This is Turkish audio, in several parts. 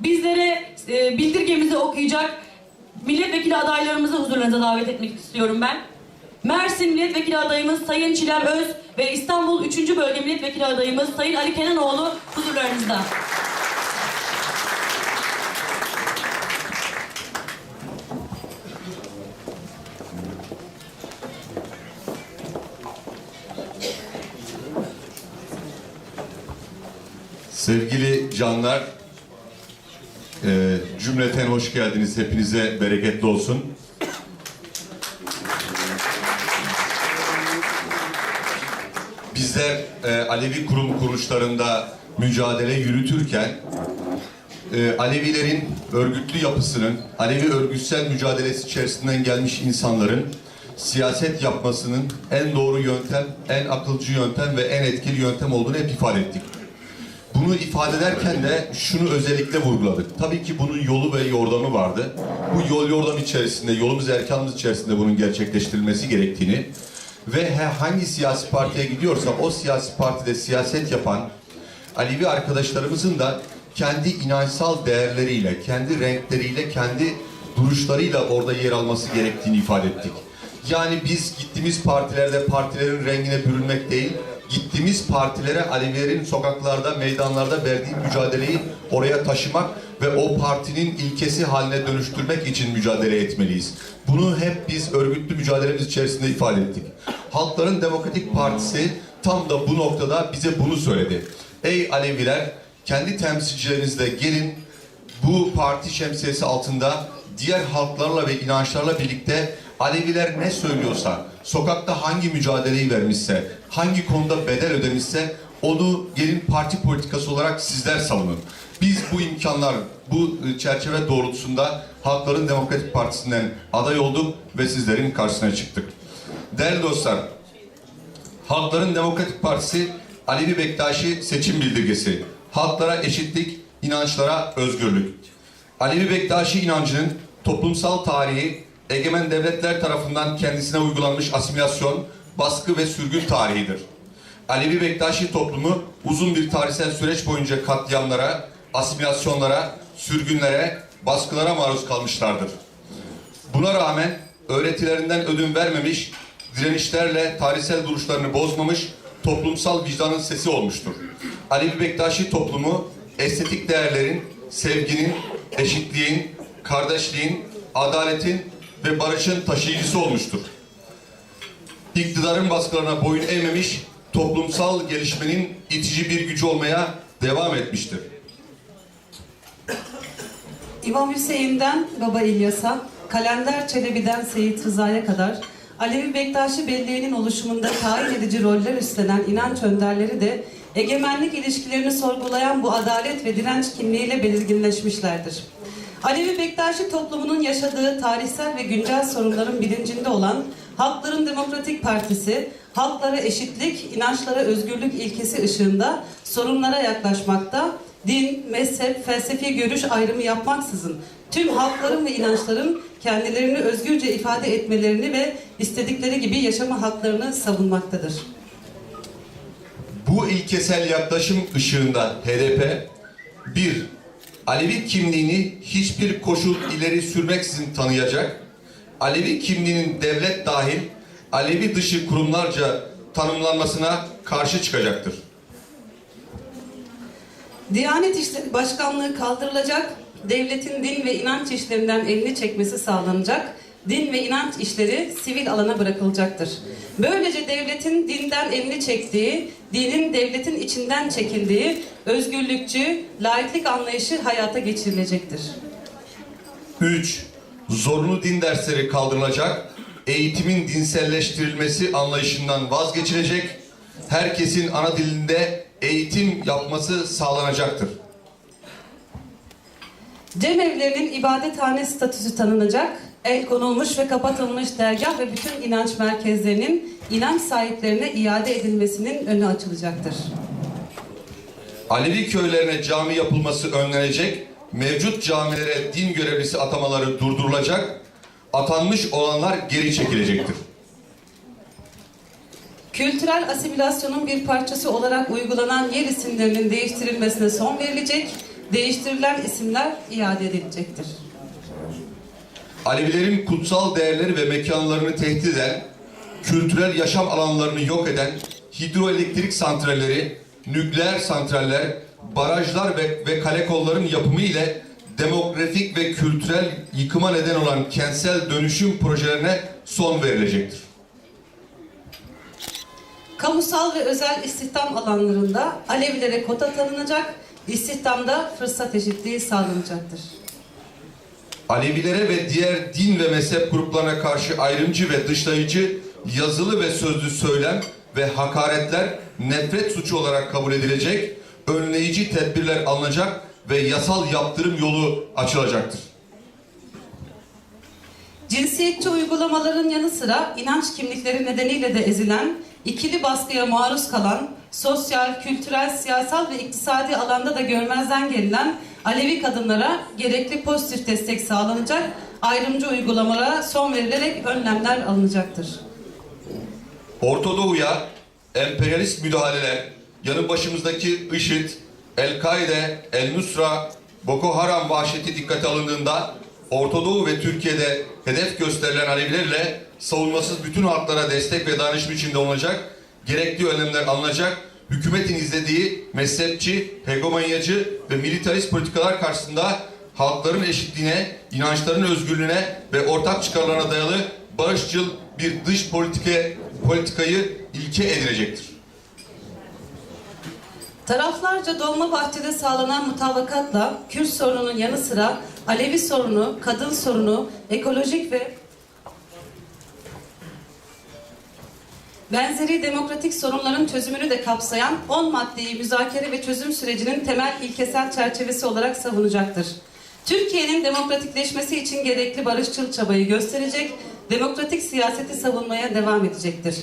bizlere e, bildirgemizi okuyacak milletvekili adaylarımızı huzurlarınıza davet etmek istiyorum ben. Mersin milletvekili adayımız Sayın Çilem Öz ve İstanbul 3. bölge milletvekili adayımız Sayın Ali Kenanoğlu huzurlarınızda. Sevgili canlar, e, cümleten hoş geldiniz. Hepinize bereketli olsun. Bizler e, Alevi kurum kuruluşlarında mücadele yürütürken e, Alevilerin örgütlü yapısının, Alevi örgütsel mücadelesi içerisinden gelmiş insanların siyaset yapmasının en doğru yöntem, en akılcı yöntem ve en etkili yöntem olduğunu hep ifade ettik. Bunu ifade ederken de şunu özellikle vurguladık. Tabii ki bunun yolu ve yordamı vardı. Bu yol yordam içerisinde, yolumuz erkanımız içerisinde bunun gerçekleştirilmesi gerektiğini ve hangi siyasi partiye gidiyorsa o siyasi partide siyaset yapan Alevi arkadaşlarımızın da kendi inançsal değerleriyle, kendi renkleriyle, kendi duruşlarıyla orada yer alması gerektiğini ifade ettik. Yani biz gittiğimiz partilerde partilerin rengine bürünmek değil, gittiğimiz partilere Alevilerin sokaklarda, meydanlarda verdiği mücadeleyi oraya taşımak ve o partinin ilkesi haline dönüştürmek için mücadele etmeliyiz. Bunu hep biz örgütlü mücadelemiz içerisinde ifade ettik. Halkların Demokratik Partisi tam da bu noktada bize bunu söyledi. Ey Aleviler, kendi temsilcilerinizle gelin bu parti şemsiyesi altında diğer halklarla ve inançlarla birlikte Aleviler ne söylüyorsa, sokakta hangi mücadeleyi vermişse, hangi konuda bedel ödemişse onu gelin parti politikası olarak sizler savunun. Biz bu imkanlar, bu e, çerçeve doğrultusunda Halkların Demokratik Partisi'nden aday olduk ve sizlerin karşısına çıktık. Değerli dostlar, Halkların Demokratik Partisi Alevi Bektaşi seçim bildirgesi. Halklara eşitlik, inançlara özgürlük. Alevi Bektaşi inancının toplumsal tarihi egemen devletler tarafından kendisine uygulanmış asimilasyon, baskı ve sürgün tarihidir. Alevi Bektaşi toplumu uzun bir tarihsel süreç boyunca katliamlara, asimilasyonlara, sürgünlere, baskılara maruz kalmışlardır. Buna rağmen öğretilerinden ödün vermemiş, direnişlerle tarihsel duruşlarını bozmamış, toplumsal vicdanın sesi olmuştur. Alevi Bektaşi toplumu estetik değerlerin, sevginin, eşitliğin, kardeşliğin, adaletin ve barışın taşıyıcısı olmuştur. İktidarın baskılarına boyun eğmemiş, toplumsal gelişmenin itici bir gücü olmaya devam etmiştir. İmam Hüseyin'den Baba İlyas'a, Kalender Çelebi'den Seyit Rıza'ya kadar Alevi Bektaşi Belleği'nin oluşumunda tayin edici roller üstlenen inanç önderleri de egemenlik ilişkilerini sorgulayan bu adalet ve direnç kimliğiyle belirginleşmişlerdir. Alevi Bektaşi toplumunun yaşadığı tarihsel ve güncel sorunların bilincinde olan Halkların Demokratik Partisi, halklara eşitlik, inançlara özgürlük ilkesi ışığında sorunlara yaklaşmakta, din, mezhep, felsefi görüş ayrımı yapmaksızın tüm halkların ve inançların kendilerini özgürce ifade etmelerini ve istedikleri gibi yaşama haklarını savunmaktadır. Bu ilkesel yaklaşım ışığında HDP bir Alevi kimliğini hiçbir koşul ileri sürmeksizin tanıyacak, Alevi kimliğinin devlet dahil Alevi dışı kurumlarca tanımlanmasına karşı çıkacaktır. Diyanet İşleri Başkanlığı kaldırılacak, devletin din ve inanç işlerinden elini çekmesi sağlanacak, din ve inanç işleri sivil alana bırakılacaktır. Böylece devletin dinden elini çektiği, dinin devletin içinden çekildiği özgürlükçü, laiklik anlayışı hayata geçirilecektir. 3. Zorunlu din dersleri kaldırılacak, eğitimin dinselleştirilmesi anlayışından vazgeçilecek, herkesin ana dilinde eğitim yapması sağlanacaktır. Cemevlerinin ibadethane statüsü tanınacak, el konulmuş ve kapatılmış dergah ve bütün inanç merkezlerinin inanç sahiplerine iade edilmesinin önü açılacaktır. Alevi köylerine cami yapılması önlenecek, mevcut camilere din görevlisi atamaları durdurulacak, atanmış olanlar geri çekilecektir. Kültürel asimilasyonun bir parçası olarak uygulanan yer isimlerinin değiştirilmesine son verilecek, değiştirilen isimler iade edilecektir. Alevilerin kutsal değerleri ve mekanlarını tehdit eden, kültürel yaşam alanlarını yok eden hidroelektrik santralleri, nükleer santraller, barajlar ve, ve kale kolların yapımı ile demografik ve kültürel yıkıma neden olan kentsel dönüşüm projelerine son verilecektir. Kamusal ve özel istihdam alanlarında Alevilere kota tanınacak, istihdamda fırsat eşitliği sağlanacaktır. Alevilere ve diğer din ve mezhep gruplarına karşı ayrımcı ve dışlayıcı yazılı ve sözlü söylem ve hakaretler nefret suçu olarak kabul edilecek, önleyici tedbirler alınacak ve yasal yaptırım yolu açılacaktır. Cinsiyetçi uygulamaların yanı sıra inanç kimlikleri nedeniyle de ezilen, ikili baskıya maruz kalan, sosyal, kültürel, siyasal ve iktisadi alanda da görmezden gelinen Alevi kadınlara gerekli pozitif destek sağlanacak, ayrımcı uygulamalara son verilerek önlemler alınacaktır. Orta Doğu'ya emperyalist müdahaleler, yanı başımızdaki IŞİD, El-Kaide, El-Nusra, Boko Haram vahşeti dikkate alındığında Orta Doğu ve Türkiye'de hedef gösterilen Alevilerle savunmasız bütün halklara destek ve danışma içinde olunacak, gerekli önlemler alınacak, hükümetin izlediği mezhepçi, hegemonyacı ve militarist politikalar karşısında halkların eşitliğine, inançların özgürlüğüne ve ortak çıkarlarına dayalı barışçıl bir dış politika, politikayı ilke edilecektir. Taraflarca Dolmabahçe'de sağlanan mutabakatla Kürt sorununun yanı sıra Alevi sorunu, kadın sorunu, ekolojik ve benzeri demokratik sorunların çözümünü de kapsayan 10 maddeyi müzakere ve çözüm sürecinin temel ilkesel çerçevesi olarak savunacaktır. Türkiye'nin demokratikleşmesi için gerekli barışçıl çabayı gösterecek, demokratik siyaseti savunmaya devam edecektir.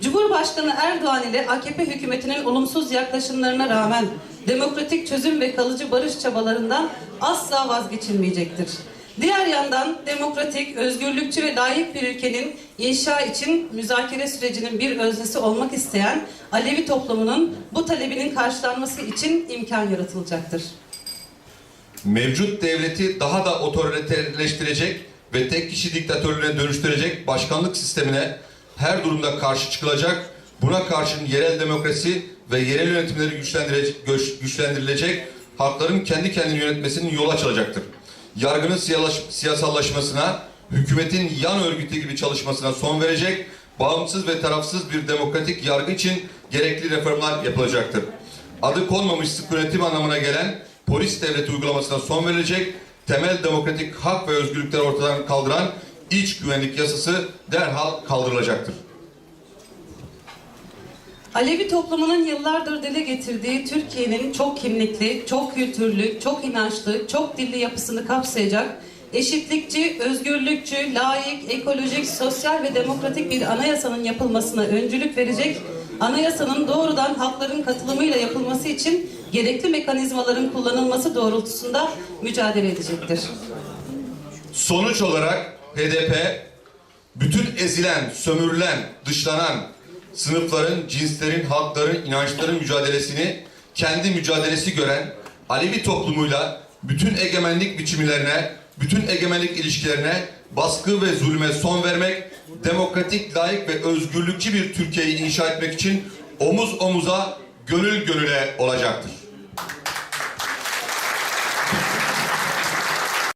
Cumhurbaşkanı Erdoğan ile AKP hükümetinin olumsuz yaklaşımlarına rağmen demokratik çözüm ve kalıcı barış çabalarından asla vazgeçilmeyecektir. Diğer yandan demokratik, özgürlükçü ve layık bir ülkenin inşa için müzakere sürecinin bir öznesi olmak isteyen Alevi toplumunun bu talebinin karşılanması için imkan yaratılacaktır. Mevcut devleti daha da otoriterleştirecek ve tek kişi diktatörlüğüne dönüştürecek başkanlık sistemine her durumda karşı çıkılacak. Buna karşın yerel demokrasi ve yerel yönetimleri güçlendirecek, göç- güçlendirilecek, halkların kendi kendini yönetmesinin yolu açılacaktır. Yargının siyasallaşmasına, hükümetin yan örgütü gibi çalışmasına son verecek, bağımsız ve tarafsız bir demokratik yargı için gerekli reformlar yapılacaktır. Adı konmamış sık yönetim anlamına gelen polis devleti uygulamasına son verilecek, temel demokratik hak ve özgürlükleri ortadan kaldıran iç güvenlik yasası derhal kaldırılacaktır. Alevi toplumunun yıllardır dile getirdiği Türkiye'nin çok kimlikli, çok kültürlü, çok inançlı, çok dilli yapısını kapsayacak, eşitlikçi, özgürlükçü, layık, ekolojik, sosyal ve demokratik bir anayasanın yapılmasına öncülük verecek, anayasanın doğrudan halkların katılımıyla yapılması için gerekli mekanizmaların kullanılması doğrultusunda mücadele edecektir. Sonuç olarak HDP bütün ezilen, sömürülen, dışlanan sınıfların, cinslerin, halkların, inançların mücadelesini kendi mücadelesi gören Alevi toplumuyla bütün egemenlik biçimlerine, bütün egemenlik ilişkilerine baskı ve zulme son vermek, demokratik, layık ve özgürlükçü bir Türkiye'yi inşa etmek için omuz omuza, gönül gönüle olacaktır.